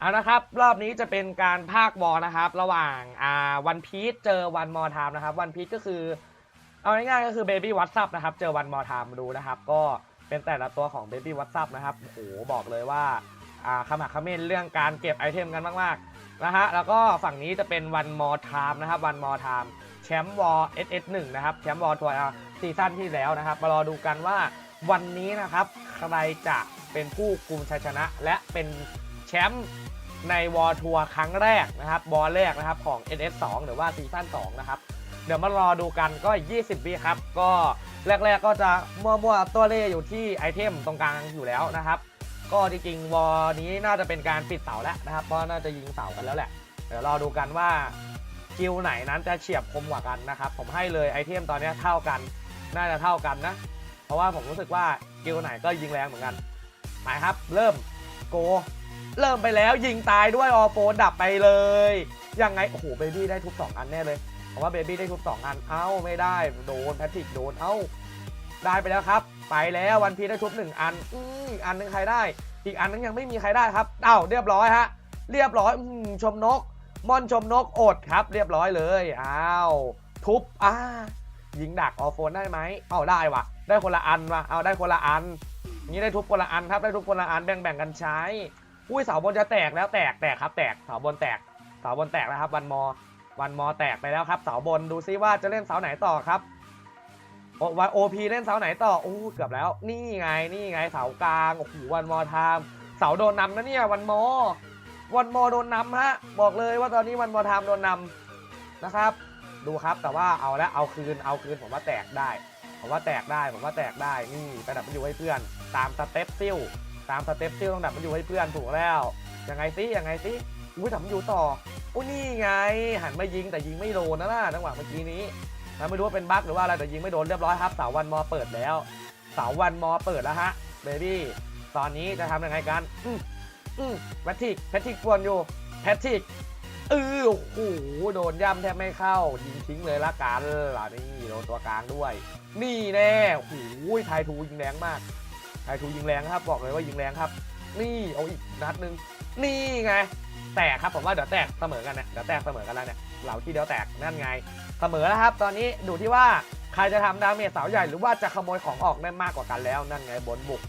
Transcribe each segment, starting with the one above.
เอานะครับ รอบนี้จะเป็นการภาคบอลนะครับ ระหว่างอ่าวันพีชเจอวันมอทามนะครับวันพีชก็คือ เอาง่ายๆก็คือเบบี้วัตซับนะครับ เจอวันมอทามดูนะครับ ก็เป็นแต่ละตัวของเบบี้วัตซับนะครับโอ้โหบอกเลยว่าอ่าคำหักคำเมนเรื่องการเก็บไอเทมกันมากๆนะฮะแล้วก็ฝั่งนี้จะเป็นวันมอทามนะครับวันมอทามแชมป์วอล SS1 นะครับแชมป์วอลทัวร์ซีซั่นที่แล้วนะครับมารอดูกันว่าวันนี้นะครับใครจะเป็นผู้กุมชัยชนะ และเป็น แชมป์ในวอลทัวร์ครั้งแรกนะครับบอลแรกนะครับของ SS2 หรือว่าซีซั่น2นะครับ เดี๋ยวมารอดูกันก็ 20วิครับ ก็แรก ๆ ก็จะมั่วๆตัวเลขอยู่ที่ไอเทมตรงกลางอยู่แล้วนะครับ ก็จริงๆวอลนี้น่าจะเป็นการปิดเสาแล้วนะครับ เพราะน่าจะยิงเสากันแล้วแหละ เดี๋ยวรอดูกันว่ากิลไหนนั้นจะเฉียบคมกว่ากันนะครับ ผมให้เลยไอเทมตอนนี้เท่ากัน น่าจะเท่ากันนะ เพราะว่าผมรู้สึกว่ากิลไหนก็ยิงแรงเหมือนกันไปครับ เริ่มโก เริ่มไปแล้วยิงตายด้วยออโฟดับไปเลย ยังไง โอ้โหเบบี้ได้ทุกสองอันแน่เลยผมว่าเบบี้ได้ทุบสองอัน เอ้าไม่ได้โดนแพทริกโดน เอ้า ได้ไปแล้วครับ ไปแล้ววันพีได้ทุบหนึ่งอัน อืมอีกอันนึงใครได้ อีกอันนึงยังไม่มีใครได้ครับ เอ้าเรียบร้อยฮะ เรียบร้อยอชมนก ม่อนชมนกอดครับ เรียบร้อยเลยอ้าวทุบอ่ายิงดักออฟโฟนได้ไหมเอ้าได้วะได้คนละอันวะเอาได้คนละอัน นี้ได้ทุบคนละอันครับ ได้ทุบคนละอันแบ่งแบ่งๆกันใช้ อุ้ยเสาบนจะแตกแล้วแตกแตกครับ แตกเสาบนแตกเสาบนแตกแล้วครับวันมอวันมอแตกไปแล้วครับเสาบนดูซิว่าจะเล่นเสาไหนต่อครับโอวันโอพีเล่นเสาไหนต่อโอ้เกือบแล้วนี่ไงนี่ไงเสากลางโอ้โหวันมอไทม์เสาโดนนำนะเนี่ยวันมอวันมอโดนนำฮะบอกเลยว่าตอนนี้วันมอไทม์โดนนำนะครับ ดูครับแต่ว่าเอาละเอาคืนเอาคืนผมว่าแตกได้ ผมว่าแตกได้ผมว่าแตกได้นี่ไปดับมันอยู่ให้เพื่อน ตามสเต็ปซิล ตามสเต็ปซิลต้องดับมันอยู่ให้เพื่อนถูกแล้วยังไงซิยังไงซิอุ้ยดับมันอยู่ต่ออุ้ยนี่ไง หันมายิงแต่ยิงไม่โดนนะล่ะจังหวะเมื่อกี้นี้นะไม่รู้ว่าเป็นบั๊กหรือว่าอะไรแต่ยิงไม่โดนเรียบร้อยครับเสาวันมอเปิดแล้วเสาวันมอเปิดแล้วฮะเบบี้ตอนนี้จะทำยังไงกันอืมอืมแพทริกแพทริกปวนอยู่แพทริกเออโอ้โหโดนย่ำแทบไม่เข้า ยิงทิ้งเลยละกันล่ะนี่โดนตัวกลางด้วย นี่แน่โอ้โหไทยทูยิงแรงมาก ไทยทูยิงแรงครับ บอกเลยว่ายิงแรงครับ นี่เอาอีกนัดหนึง นี่ไง แตกครับผมว่าเดี๋ยวแตกเสมอกันเนี่ยเดี๋ยวแตกเสมอกันแล้วเนี่ยเหล่าที่เดียวแตกนั่นไง เสมอแล้วครับ ตอนนี้ดูที่ว่าใครจะทำดาเมจสาวใหญ่หรือว่าจะขโมยของออกได้มากกว่ากันแล้วนั่นไงบนบุก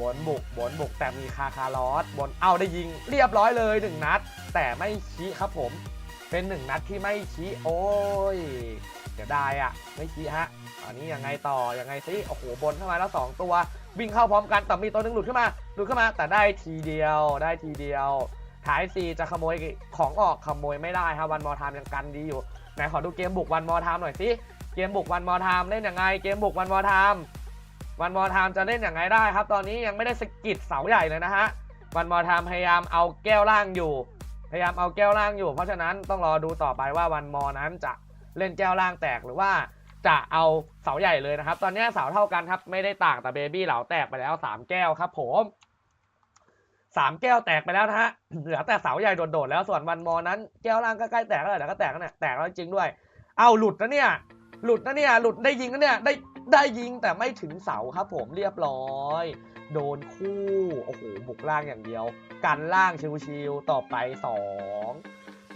บนบุกบนบุกแต่มีคาคาลอสบนเอาได้ยิงเรียบร้อยเลยหนึ่งนัด แต่ไม่ชี้ครับผม เป็นหนึ่งนัดที่ไม่ชี้โอ้ยียวได้อะไม่ชี้ฮะอันนี้ยังไงต่อยังไงซิโอ้โหบนเข้ามาแล้วสองตัววิ่งเข้าพร้อมกันแต่มีตัวหนึงหลุดขึ้นมาหลุดขึ้นมาแต่ได้ทีเดียวได้ทีเดียวท้ายซีจะขโมยของออกขโมยไม่ได้ครับวันมอทามยังกันดีอยู่ไหนขอดูเกมบุกวันมอทามหน่อยสิเกมบุกวันมอทามเล่นยังไง เกมบุกวันมอทามวันมอทามจะเล่นยังไงได้ครับ ตอนนี้ยังไม่ได้สกิดเสาใหญ่เลยนะฮะวันมอทามพยายามเอาแก้วล่างอยู่ พยายามเอาแก้วล่างอยู่ เพราะฉะนั้นต้องรอดูต่อไปว่าวันมอนั้นจะ เล่นแก้วล่างแตกหรือว่าจะเอาเสาใหญ่เลยนะครับ ตอนนี้เสาเท่ากันครับ ไม่ได้ต่างแต่เบบี้เหลาแตกไปแล้วสามแก้วครับผมสามแก้วแตกไปแล้วนะฮะเหลือแต่เสาใหญ่โดดๆแล้วส่วนวันมอนั้นแก้วล่างก็ใกล้แตกแล้วแหละแต่ก็แตกแล้วเนี่ยแตกแล้วจริงด้วย เอาหลุดนะเนี่ย หลุดนะเนี่ยหลุดได้ยิงนะเนี่ยได้ได้ยิงแต่ไม่ถึงเสาครับผมเรียบร้อย โดนคู่โอ้โหบุกล่างอย่างเดียว กันล่างชิวๆต่อไปสอง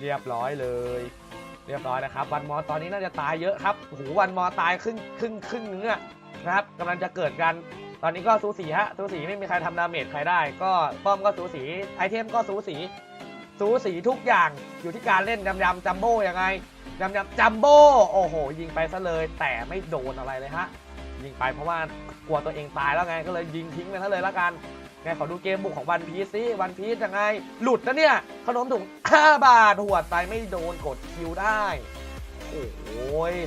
เรียบร้อยเลย เรียบร้อยนะครับ วันมอตอนนี้น่าจะตายเยอะครับโอ้โหวันมอตายครึ่งครึ่งครึ่งนึงอะนะครับกำลังจะเกิดกันตอนนี้ก็สูสีฮะสูสีไม่มีใครทำดาเมจใครได้ ก็ป้อมก็สูสีไอเทมก็สูสี สูสีทุกอย่างอยู่ที่การเล่นยำยำจัมโบ้ยังไงยำยำจัมโบ้โอ้โห ยิงไปซะเลย แต่ไม่โดนอะไรเลยฮะยิงไปเพราะว่ากลัวตัวเองตายแล้วไงก็เลยยิงทิ้งไปซะเลยละกัน งขอดูเกมบุกของวันพีซสิวันพีซยังไง หลุดนะเนี่ย ขนมถุง 5 บาท หัวดไปไม่โดนกดคิวได้ โอ้โห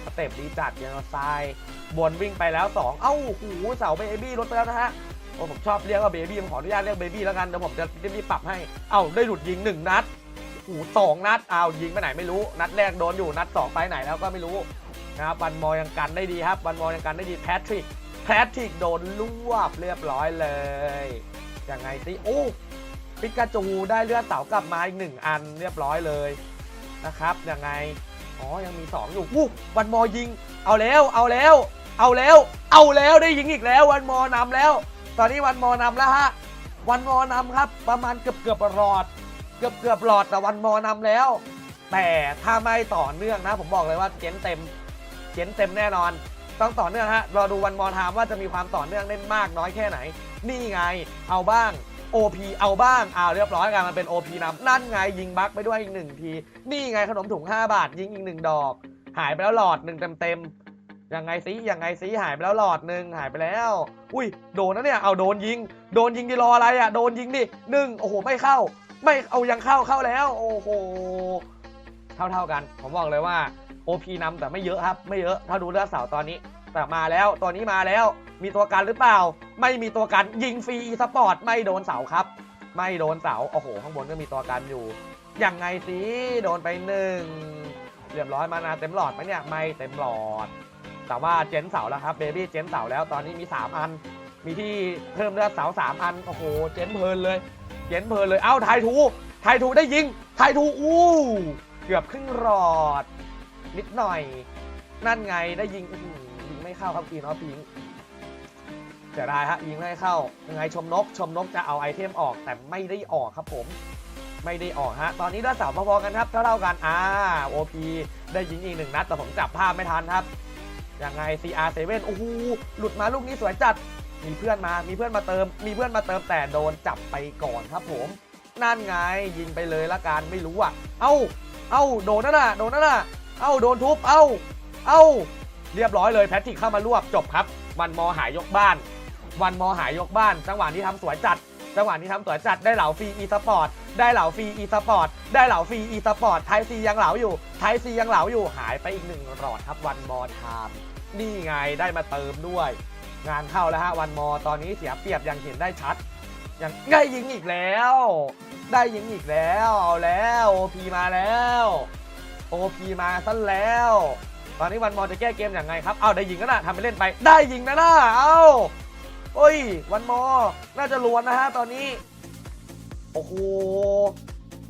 สเต็ปดีจัดเยนไซบนวิ่งไปแล้ว 2 เอ้าหูเสาเบบี้ลดไปแล้วนะฮะโอ้ผมชอบเรียกว่าเบบี้ผมขออนุญาตเรียกเบบี้แล้วกันเดี๋ยวผมจะรีบปรับให้ เอ้าได้หลุดยิง 1 นัดโอ้โหสองนัดเอายิงไปไหนไม่รู้ นัดแรกโดนอยู่นัด 2 ไปไหนแล้วก็ไม่รู้นะครับวันมอยังกันได้ดีครับวันมอยังกันได้ดีแพทริกแพทริกโดนลวบเรียบร้อยเลย ยังไงสิโอ้ปิกาจูได้เลือดเสากลับมาอีกหนึ่งอันเรียบร้อยเลยนะครับยังไงอ๋อยังมี 2 อยู่อู้วันมอยิง เอาแล้วเอาแล้ว เอาแล้ว เอาแล้วได้ยิงอีกแล้ว วันมอนำแล้ว ตอนนี้วันมอนำแล้วฮะวันมอนำครับประมาณเกือบเกือบรอด เกือบเกือบหลอดแต่วันมอนำแล้ว แต่ถ้าไม่ต่อเนื่องนะ ผมบอกเลยว่าเจ๊นเต็มเจ๊นเต็มแน่นอน ต้องต่อเนื่องฮะรอดูวันมอทามว่าจะมีความต่อเนื่องได้มากน้อยแค่ไหน นี่ไง เอาบ้าง OP เอาบ้างอ้าวเรียบร้อยกันมันเป็น OP นำนั่นไงยิงบั๊กไปด้วยอีกหนึ่งที นี่ไงขนมถุง 5 บาท ยิงอีกหนึ่งดอก หายไปแล้วหลอดหนึ่งเต็มๆยังไงซิยังไงซิหายไปแล้วหลอดหนึ่งหายไปแล้ว อุ้ยโดนนะเนี่ยเอาโดนยิง โดนยิงดีรออะไรอะโดนยิงดิหนึ่งโอ้โหไม่เข้า ไม่เอายังเข้าเข้าแล้ว โอ้โหเท่าเท่าๆกัน ผมบอกเลยว่า OP นำแต่ไม่เยอะครับ ไม่เยอะถ้าดูเลือดเสาตอนนี้ แต่มาแล้วตัวนี้มาแล้ว มีตัวกันหรือเปล่า ไม่มีตัวกันยิงฟรีสปอร์ตไม่โดนเสาครับ ไม่โดนเสาโอ้โห ข้างบนก็มีตัวกันอยู่ยังไงสิโดนไปหนึ่งเรียบร้อยมานาเต็มหลอดไหมเนี่ยไม่เต็มหลอด แต่ว่าเจนเสาแล้วครับเบบี้เจนเสาแล้วตอนนี้มี 3 อัน มีที่เพิ่มเลือดเสา3อันโอ้โหเจนเพลินเลยเจนเพลินเลยเอ้าไทยทูไทยทูได้ยิงไทยทูอู้เกือบครึ่งหลอด นิดหน่อย นั่นไงได้ยิงอื ยิงไม่เข้าครับกีนอพิงเสียดายฮะยิงไม่เข้ายังไงชมนก ชมนกจะเอาไอเทมออกแต่ไม่ได้ออกครับผม ไม่ได้ออกฮะ ตอนนี้เลือดเสาพอๆกันครับ เท่าๆกันอ่าโอพีได้ยิงอีกหนึ่งนัดแต่ผมจับภาพไม่ทันครับยังไง CR7 โอ้โหหลุดมาลูกนี้สวยจัดมีเพื่อนมา มีเพื่อนมาเติม มีเพื่อนมาเติมแต่โดนจับไปก่อนครับผม นั่นไงยิงไปเลยละกันไม่รู้อะ เอ้า เอ้าโดนนั่นน่ะ โดนนั่นน่ะ เอ้าโดนทุบ เอ้า เอ้า เรียบร้อยเลยแพทริกเข้ามารวบจบครับ วันมอหายยกบ้าน วันมอหายยกบ้าน จังหวะที่ทำสวยจัด จังหวะที่ทำสวยจัดได้เหล่าฟรีอีสปอร์ตได้เหล่าฟรีอีสปอร์ตได้เหล่าฟรีอีสปอร์ตไทยซียังเหลาอยู่ไทยซียังเหลาอยู่หายไปอีกหนึ่งหลอดครับวันมอไทม์นี่ไงได้มาเติมด้วย งานเข้าแล้วฮะวันมอตอนนี้เสียเปรียบย่างเห็นได้ชัดย่างได้ยิงอีกแล้ว ได้ยิงอีกแล้วเอาแล้วโอพีมาแล้วโอพีมาซะแล้ว ตอนนี้วันมอจะแก้เกมอย่างไงครับ เอาได้ยิงก็น่ะทำไปเล่นไป ได้ยิงนะน่ะเอาโอ้ย วันมอ น่าจะลวนนะฮะตอนนี้ โอ้โห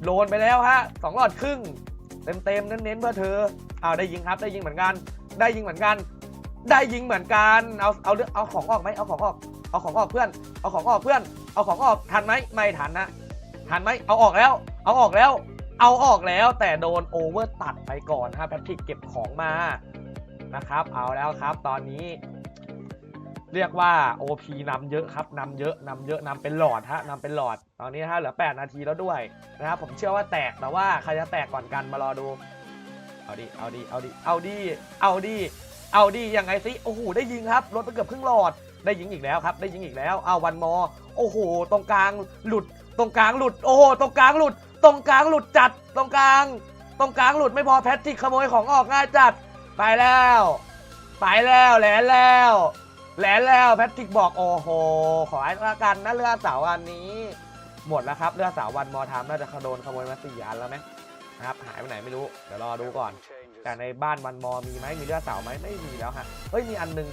โลนไปแล้วฮะสองหลอดครึ่ง เต็มเต็มๆเน้นๆเพื่อเธอ เอาได้ยิงครับได้ยิงเหมือนกัน ได้ยิงเหมือนกัน ได้ยิงเหมือนกัน เอา เอาเองเอาของออกไหมเอาของออก เอาของออกเพื่อน เอาของออกเพื่อน เอาของออกทันไหมไม่ทันนะ ทันไหมเอาออกแล้ว เอาออกแล้ว เอาออกแล้วแต่โดนโอเวอร์ตัดไปก่อนฮะแพทริกเก็บของมานะครับ เอาแล้วครับตอนนี้ เรียกว่า OP นำเยอะครับนำเยอะนำเยอะนำเป็นหลอดฮะนำเป็นหลอด ตอนนี้ฮะเหลือ 8 นาทีแล้วด้วยนะครับผมเชื่อว่าแตกแต่ว่าใครจะแตกก่อนกันมารอดู เอาดิเอาดิเอาดิเอาดิเอาดิเอาดิยังไงสิโอ้โหได้ยิงครับลดไปเกือบครึ่งหลอด ได้ยิงอีกแล้วครับ ได้ยิงอีกแล้วเอาวันมอ โอ้โหตรงกลางหลุดตรงกลางหลุด โอ้โหตรงกลางหลุด ตรงกลางหลุดจัดตรงกลาง ตรงกลางหลุดไม่พอแพทริกขโมยของออกง่ายจัด ไปแล้ว ไปแล้วแหลนแล้วแหลนแล้วแพทริกบอกโอ้โหขอให้ละกันนะเรือเสาอันนี้ หมดแล้วครับเรือเสาวันมอทามน่าจะโดนขโมยมาสี่อันแล้วไหมนะครับหายไปไหนไม่รู้เดี๋ยวรอดูก่อนแต่ในบ้านวันมอมีไหมมีเลือเสาไหมไม่มีแล้วฮะเฮ้ยมีอันหนึง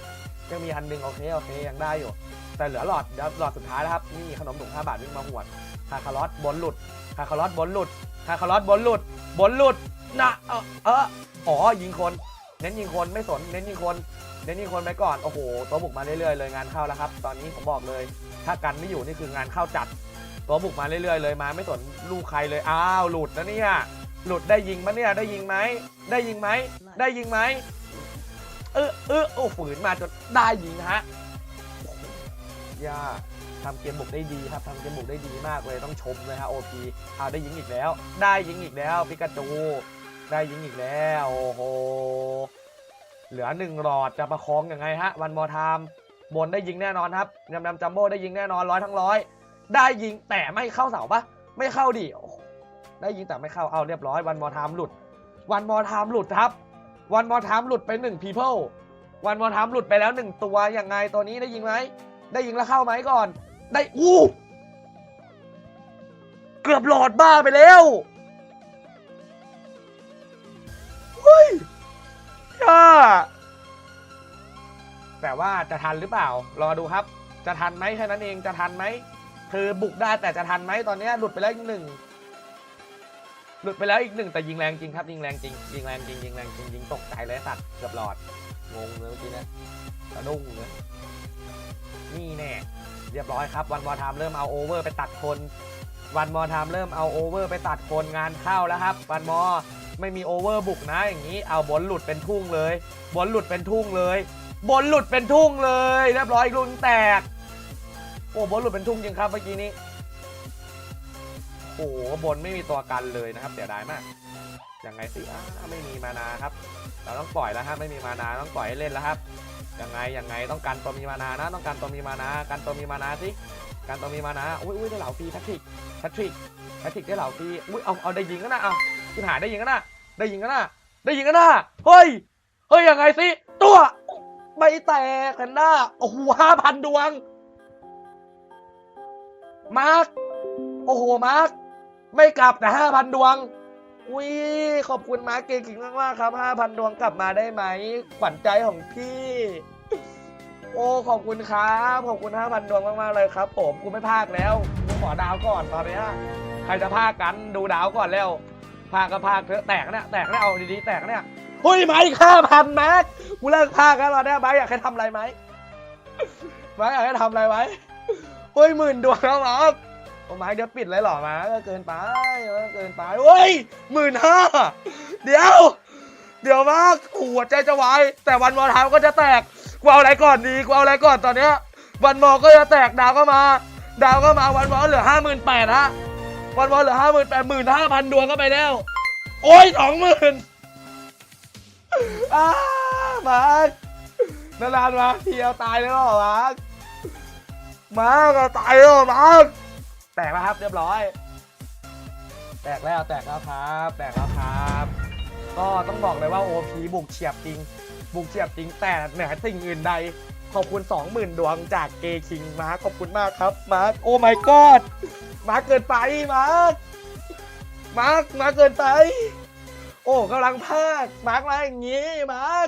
ยังมีอันหนึงโอเคโอเคยังได้อยู่ แต่เหลือหลอดเดี๋ยวหลอดสุดท้ายแล้วครับนี่ขนมถุง5บาทวิ่งมาหวดคาคารอสบนหลุดคาคารอสบนหลุดคาคารอสบนหลุดบนหลุดนะเออเอออ๋อยิงคน เน้นยิงคนไม่สนเน้นยิงคนเน้นยิงคนไปก่อนโอ้โหตัวบุกมาเรื่อยๆเลยงานเข้าแล้วครับ ตอนนี้ผมบอกเลย ถ้ากันไม่อยู่นี่คืองานเข้าจัด ตัวบุกมาเรื่อยๆเลยมาไม่สนลูกใครเลยอ้าวหลุดนะเนี่ยหลุดได้ยิงมะเนี่ยได้ยิงไหมได้ยิงไหมได้ยิงไหมเออเออโอ้ฝืนมาจนได้ยิงฮะ ย่าทำเกมบุกได้ดีครับทำเกมบุกได้ดีมากเลยต้องชมเลยฮะโอพีเอาได้ยิงอีกแล้ว ได้ยิงอีกแล้วปิกาจูได้ยิงอีกแล้วโอ้โหเหลือหนึ่งหลอดจะประคองยังไงฮะวันมอทามบนได้ยิงแน่นอนครับยำยำจัมโบ้ได้ยิงแน่นอนร้อยทั้งร้อยได้ยิงแต่ไม่เข้าเสาปะไม่เข้าดิได้ยิงแต่ไม่เข้าเอาเรียบร้อยวันมอทามหลุด วันมอทามหลุดครับ วันมอทามหลุดไปหนึ่ง people วันมอทามหลุดไปแล้วหนึ่งตัวยังไงตัวนี้ได้ยิงไหม ได้ยิงแล้วเข้าไหมก่อน ได้อู้เกือบหลอดบ้าไปแล้วเฮ้ยย่าแต่ว่าจะทันหรือเปล่า รอดูครับ จะทันไหมแค่นั้นเองจะทันไหมคือบุกได้แต่จะทันไหมตอนนี้หลุดไปแล้วอีกหนึ่งหลุดไปแล้วอีกหนึ่งแต่ยิงแรงจริงครับยิงแรงจริงยิงแรงจริงยิงแรงจริงยิงตกใจเลยสัตว์เกือบหลอด งงเลยเมื่อกี้นะสะดุ้งเลยนี่แน่เรียบร้อยครับวันวอทามเริ่มเอาโอเวอร์ไปตัดคน วันมอทามเริ่มเอาโอเวอร์ไปตัดคนงานเข้าแล้วครับวันมอไม่มีโอเวอร์บุกนะอย่างนี้เอาบอลหลุดเป็นทุ่งเลยบอลหลุดเป็นทุ่งเลยบอลหลุดเป็นทุ่งเลยเรียบร้อยลูกนึงแตกโอ้บอลหลุดเป็นทุ่งจริงครับเมื่อกี้นี้โอ้โหบนไม่มีตัวกันเลยนะครับเสียดายมาก ยังไงสิอ้าไม่มีมานาครับ เราต้องปล่อยแล้วครับไม่มีมานาต้องปล่อยให้เล่นแล้วครับยังไงยังไงต้องการตัวมีมานานะต้องการตัวมีมานาการตัวมีมานาสิการตัวมีมานาอุ้ยอุ้ยได้เหล่าฟรีแพทริกแพทริกแพทริกได้เหล่าฟรีอุ้ยเอาเอาได้ยิงก็นะเอาคุณหาได้ยิงก็นะได้ยิงก็นะได้ยิงก็นะเฮ้ยเฮ้ยยังไงสิตัวไม่แตกแพนด้าโอ้โหห้าพันดวงมาร์คโอ้โหมาร์คไม่กลับแต่ห้าพันดวง อุ้ยขอบคุณมาร์คเก่งมากๆครับห้าพันดวงกลับมาได้ไหมขวัญใจของพี่ โอ้ขอบคุณครับขอบคุณห้าพันดวงมากๆเลยครับผมกูไม่พากแล้วกูขอดาวก่อนตอนนี้ใครจะพากกันดูดาวก่อนแล้วพากก็พากเถอะแตกเนี่ยแตกเนี่ยเอาดีๆแตกเนี่ยเฮ้ยไม้ห้าพันแม็กกูเลิกพากแล้วเนี้ยไม้อยากให้ทำอะไรไหมไม้อยากให้ทำอะไรไหมเฮ้ยหมื่นดวงแล้วเหรอ โอ้ไม้เดี๋ยวปิดเลยเหรอมาก็เกินไปก็เกินไปเฮ้ยหมื่นห้าเดี๋ยว เดี๋ยวมากหัวใจจะวายแต่วันมอทามก็จะแตกกูเอาอะไรก่อนดีกูเอาอะไรก่อนตอนเนี้ยวันมอก็จะแตกดาวก็มา ดาวก็มาวันมอเหลือห้าหมื่นแปดฮะวันมอเหลือห้าหมื่นแปดหมื่นห้าพันดวงก็ไปแล้ว โอ้ยสองหมื่นอ้ามาร์คนานๆมาเที่ยวตายเลยเหรอมาร์คมาร์คตายเลยเหรอมาร์ค แตกแล้วครับเรียบร้อย แตกแล้วแตกแล้วครับ แตกแล้วครับ ก็ต้องบอกเลยว่าโอพีบุกเฉียบจริง บุกเฉียบจริงแต่เหนือสิ่งอื่นใด ขอบคุณ 20,000 ดวงจากเกคิงมาขอบคุณมากครับมาโอ้ my god มาเกินไปมามามาเกินไป โอ้กำลังพากมาร์คมาอย่างงี้มาร์ค